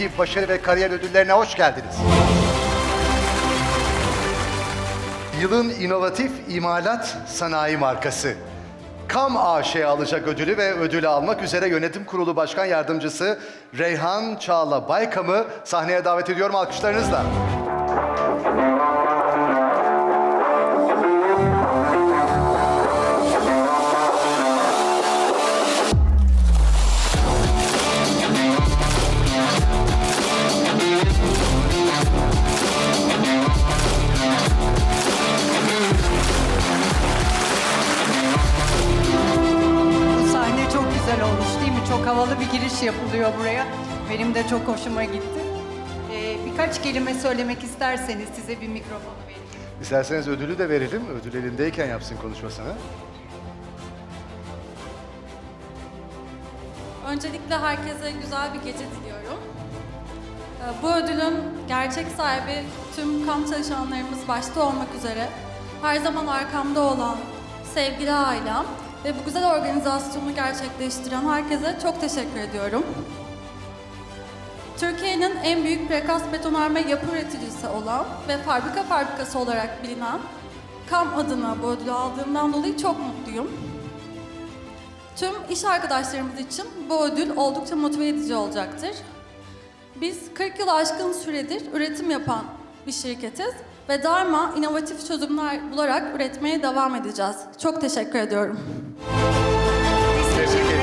İnovatif Başarı ve Kariyer Ödülleri'ne hoş geldiniz. Yılın inovatif imalat sanayi markası. Kam AŞ alacak ödülü ve ödülü almak üzere yönetim kurulu başkan yardımcısı Reyhan Çağla Baykam'ı sahneye davet ediyorum alkışlarınızla. Çok havalı bir giriş yapılıyor buraya. Benim de çok hoşuma gitti. Ee, birkaç kelime söylemek isterseniz size bir mikrofonu vereyim. İsterseniz ödülü de verelim. Ödül elindeyken yapsın konuşmasını. Öncelikle herkese güzel bir gece diliyorum. Ee, Bu ödülün gerçek sahibi tüm kamp çalışanlarımız başta olmak üzere her zaman arkamda olan sevgili ailem ve bu güzel organizasyonu gerçekleştiren herkese çok teşekkür ediyorum. Türkiye'nin en büyük prekast betonarme yapı üreticisi olan ve fabrika fabrikası olarak bilinen KAM adına bu ödülü aldığımdan dolayı çok mutluyum. Tüm iş arkadaşlarımız için bu ödül oldukça motive edici olacaktır. Biz 40 yıl aşkın süredir üretim yapan bir şirketiz ve daima inovatif çözümler bularak üretmeye devam edeceğiz. Çok teşekkür ediyorum. Teşekkür